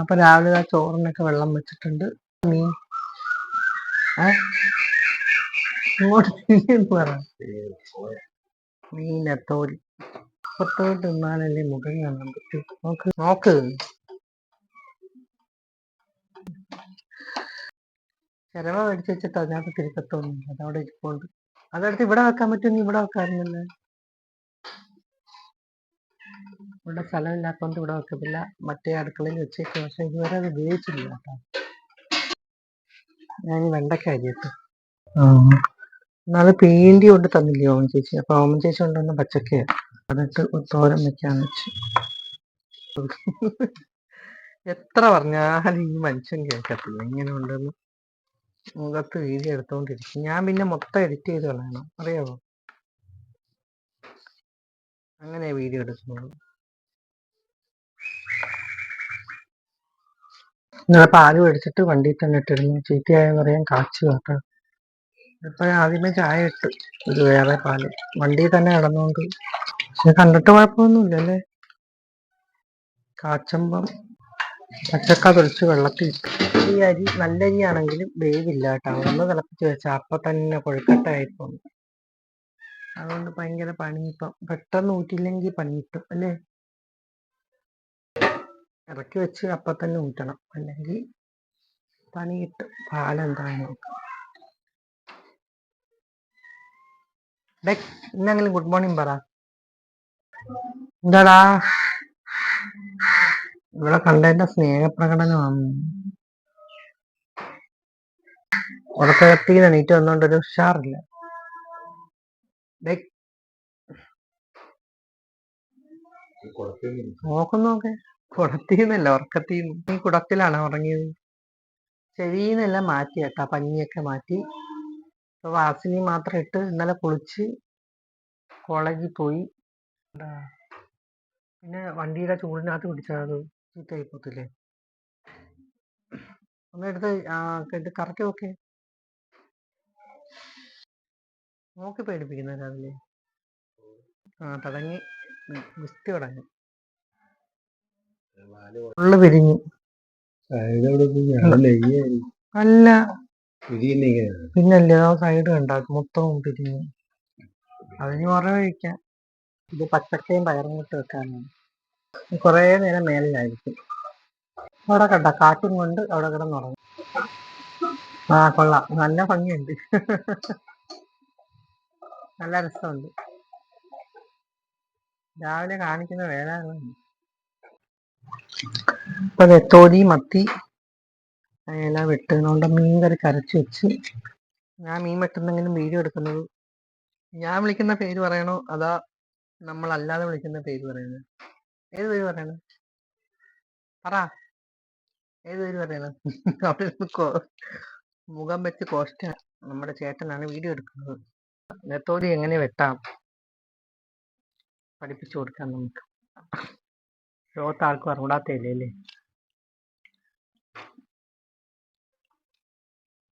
അപ്പൊ രാവിലെ ആ ചോറിനൊക്കെ വെള്ളം വെച്ചിട്ടുണ്ട്. മീൻ? ഇങ്ങോട്ട് പുറത്തോട്ട് നിന്നാലല്ലേ മുഖം കാണാൻ പറ്റൂ. നോക്ക് നോക്ക്. ചിലവ മേടിച്ച് വെച്ചിട്ട് അതിനകത്ത് തിരുക്കത്തൊന്നുമില്ല അതവിടെ ഇരിപ്പുണ്ട്. അതെടുത്ത് ഇവിടെ വെക്കാൻ പറ്റുമെങ്കിൽ ഇവിടെ വെക്കാറുണ്ടല്ലേ ഇവിടെ സ്ഥലമില്ലാത്തതുകൊണ്ട് ഇവിടെ വെക്കത്തില്ല. മറ്റേ അടുക്കളയിൽ വെച്ചേക്ക് പക്ഷെ ഇതുവരെ അത് ഉപയോഗിച്ചില്ല കേട്ടോ. ഞാൻ വെണ്ടയ്ക്ക അരിയിട്ട് എന്നാൽ പേണ്ടി കൊണ്ട് തന്നില്ലേ ഓമൻ ചേച്ചി? അപ്പൊ ഓമൻ ചേച്ചി കൊണ്ടുവന്ന പച്ചക്കയാണ് അതിട്ട് തോരം തോരൻ വെക്കാന്ന് വെച്ചു. എത്ര പറഞ്ഞാലും ഈ മനുഷ്യൻ കേൾക്കത്തില്ല. ഇങ്ങനെ ഉണ്ടെന്ന് മുഖത്ത് വീഡിയോ എടുത്തോണ്ടിരിക്കും. ഞാൻ പിന്നെ മൊത്തം എഡിറ്റ് ചെയ്ത് കളയണം. അറിയാമോ അങ്ങനെ വീഡിയോ എടുക്കുന്നുള്ളൂ ഇന്നലെ പാൽ മേടിച്ചിട്ട് വണ്ടിയിൽ തന്നെ ഇട്ടിരുന്നു. ചീത്തയായെന്ന് പറയാൻ കാച്ചു കേട്ടോ ഇപ്പൊ ആദ്യമേ ചായ ഇട്ട്. ഇത് വേറെ പാൽ. വണ്ടിയിൽ തന്നെ കിടന്നുകൊണ്ട് പക്ഷെ കണ്ടിട്ട് കുഴപ്പമൊന്നുമില്ല അല്ലേ കാച്ചമ്പം പച്ചക്ക തൊളിച്ച് വെള്ളത്തിൽ ഇട്ടു. ഈ അരി നല്ല അരിയാണെങ്കിലും വേവില്ല കേട്ടോ. ഒന്ന് തിളപ്പിച്ച് വെച്ചാൽ അപ്പൊ തന്നെ കൊഴുക്കട്ടായി പോകും. അതുകൊണ്ട് ഭയങ്കര പണിയിപ്പം. പെട്ടെന്ന് ഊറ്റില്ലെങ്കിൽ പണിയിട്ടും അല്ലേ? ഇറക്കി വെച്ച് അപ്പം തന്നെ ഊറ്റണം. അല്ലെങ്കിൽ പണി കിട്ടും പാലെന്താണെന്ന് നോക്കാം. ഇന്നെങ്കിലും ഗുഡ് മോർണിംഗ് പറ. എന്താടാ? ഇവിടെ കണ്ടതിന്റെ സ്നേഹപ്രകടനമാണ്. ഉറക്കത്തിൽ എണീറ്റ് വന്നോണ്ടൊരു ഉഷാറില്ല. ഡേ നോക്കുന്നോക്കെ കുടത്തീന്നല്ല ഉറക്കത്തിന്ന്. കുടത്തിലാണ് ഉറങ്ങിയത്? ചെവിന്നെല്ലാം മാറ്റി കേട്ടാ പഞ്ഞിയൊക്കെ മാറ്റി. ഇപ്പൊ വാസിനി മാത്രം ഇട്ട് ഇന്നലെ കുളിച്ച് കോളേജിൽ പോയി. പിന്നെ വണ്ടിയുടെ ചൂടിനകത്ത് പിടിച്ചത് ചീത്തയായി പോത്തില്ലേ? ഒന്ന് എടുത്ത് കേട്ട് കറക്റ്റ് ഓക്കെ നോക്കി പേടിപ്പിക്കുന്ന രാവിലെ. ആ തുടങ്ങി ഗുസ്തി തുടങ്ങി. അല്ല. പിന്നല്ലേ സൈഡ് കണ്ടാക്കും മൊത്തവും പിരിഞ്ഞു. അതിന് കുറേ കഴിക്കാം ഇത് പച്ചക്കയും പയറും കൂട്ട് വെക്കാനാണ്. കുറേ നേരം മേലിലായിരിക്കും. അവിടെ കണ്ട കാറ്റും കൊണ്ട് അവിടെ കിടന്നുറങ്ങും. ആ കൊള്ളാം. നല്ല ഭംഗിയുണ്ട്. നല്ല രസമുണ്ട്. രാവിലെ കാണിക്കുന്ന വേല ഇപ്പൊ നെത്തോലി മത്തി അയല വെട്ടുന്നോണ്ട് മീൻ കറി കരച്ചു വെച്ച്. ഞാൻ മീൻ വെട്ടുന്നെങ്കിലും വീഡിയോ എടുക്കുന്നത് ഞാൻ വിളിക്കുന്ന പേര് പറയണോ? അതാ നമ്മൾ അല്ലാതെ വിളിക്കുന്ന പേര് പറയുന്നത് ഏത് പേര് പറയണ? പറ. ഏത് പേര് പറയണ? അവിടെ മുഖം വെച്ച് കോസ്റ്റ നമ്മുടെ ചേട്ടനാണ് വീഡിയോ എടുക്കുന്നത്. നെത്തോലി എങ്ങനെ വെട്ടാം? പഠിപ്പിച്ചു കൊടുക്കാം നമുക്ക്. ലോകത്ത് ആർക്കും അറിവിടാത്തല്ലേ അല്ലേ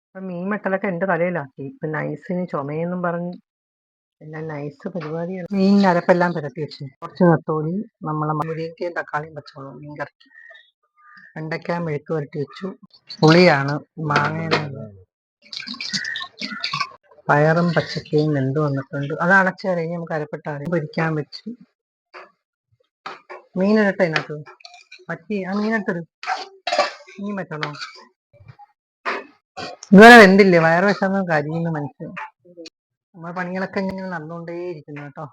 ഇപ്പൊ മീൻ വെട്ടലൊക്കെ എന്റെ തലയിലാക്കി. ഇപ്പൊ നൈസിന് ചുമയെന്നും പറഞ്ഞ്. എല്ലാം നൈസ് പരിപാടിയാണ്. മീൻ അരപ്പെല്ലാം പുരട്ടി വെച്ച്. കുറച്ച് നത്തോലി നമ്മളെ മുരിക്കയും തക്കാളിയും പച്ചമുളകും മീൻ കറക്കി. വെണ്ടയ്ക്ക മെഴുക്ക് പുരട്ടി വെച്ചു. പുളിയാണ് മാങ്ങ പയറും പച്ചക്കയും വെന്ത് വന്നിട്ടുണ്ട്. അത് അടച്ചു കഴിഞ്ഞ് നമുക്ക് അരപ്പെട്ടാൽ പൊരിക്കാൻ വെച്ചു മീനിരട്ടെ അതിനകത്ത്? പറ്റി. ആ മീനിട്ടത് മീൻ പറ്റണോ? ഇതുവരെ വെന്തില്ലേ? വയറ് വിശന്ന് കരിയുന്നു മനുഷ്യൻ. നമ്മളെ പണികളൊക്കെ ഇങ്ങനെ കേട്ടോ.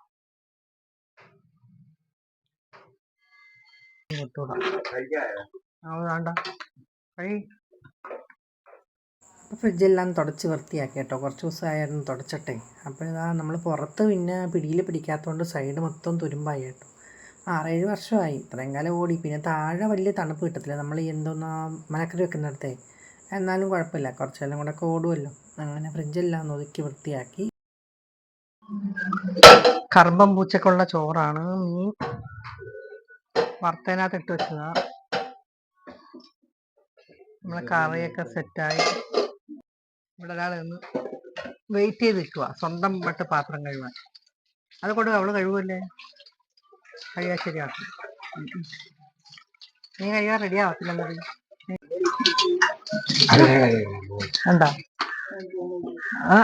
വേണ്ട. കഴി അപ്പോൾ ഫ്രിഡ്ജെല്ലാം തുടച്ച് വൃത്തിയാക്കി കേട്ടോ. കുറച്ച് ദിവസമായിരുന്നു തുടച്ചിട്ടെ. അപ്പോൾ ഇതാ നമ്മൾ പുറത്ത് പിന്നെ പിടിയിൽ പിടിക്കാത്തതുകൊണ്ട് സൈഡ് മൊത്തം തുരുമ്പായി കേട്ടോ. ആറേഴ് വർഷമായി. ഇത്രയും കാലം ഓടി. പിന്നെ താഴെ വലിയ തണുപ്പ് കിട്ടത്തില്ല. നമ്മൾ എന്തോന്നാ മലക്കറി വെക്കുന്നിടത്തെ. എന്നാലും കുഴപ്പമില്ല. കുറച്ചെല്ലാം കൂടെ ഒക്കെ ഓടുമല്ലോ അങ്ങനെ ഫ്രിഡ്ജെല്ലാം ഒതുക്കി വൃത്തിയാക്കി. കർബം പൂച്ചക്കുള്ള ചോറാണ്. മീൻ വറുത്തതിനകത്ത് ഇട്ട് വെച്ചതാ. നമ്മളെ കറിയൊക്കെ സെറ്റായി. ഇവിടെ ഒരാൾ നിന്ന് വെയിറ്റ് ചെയ്ത് നിൽക്കുക സ്വന്തം പെട്ട് പാത്രം കഴുകാൻ. അത് കൊണ്ട് അവൾ കഴിവല്ലേ കഴിയാ ശരിയാക്കും. നീ കഴിയാൻ റെഡി ആവത്തില്ല മുറി എന്താ ആ.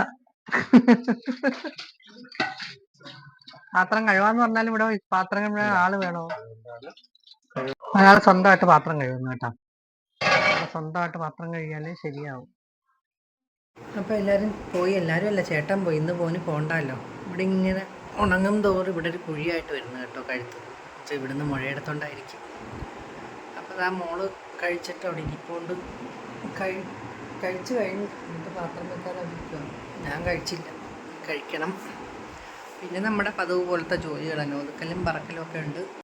പാത്രം കഴുകാന്ന് പറഞ്ഞാലും ഇവിടെ പാത്രം കഴുകാൻ ആൾ വേണോ? അയാൾ സ്വന്തമായിട്ട് പാത്രം കഴുകുന്നു കേട്ടോ. സ്വന്തമായിട്ട് പാത്രം കഴുകിയാലേ ശരിയാവും. അപ്പൊ എല്ലാരും പോയി. എല്ലാരും അല്ല ചേട്ടൻ പോയി. ഇന്ന് പോന് പോണ്ടല്ലോ. ഇവിടെ ഇങ്ങനെ ഉണങ്ങും തോറും ഇവിടെ ഒരു കുഴിയായിട്ട് വരുന്നു കേട്ടോ കഴുത്ത്. പക്ഷെ ഇവിടുന്ന് മുഴയെടുത്തോണ്ടായിരിക്കും. അപ്പോൾ ആ മോൾ കഴിച്ചിട്ട് അവിടെ ഇരിപ്പോണ്ട്. കഴി കഴിച്ചു കഴിഞ്ഞ് എന്നിട്ട് പാത്രം വെക്കാതെ ഇരിക്കുകയാണ് ഞാൻ കഴിച്ചില്ല. കഴിക്കണം. പിന്നെ നമ്മുടെ പതിവ് പോലത്തെ ജോലികളാണ്. ഒതുക്കലും പറക്കലും ഒക്കെ ഉണ്ട്.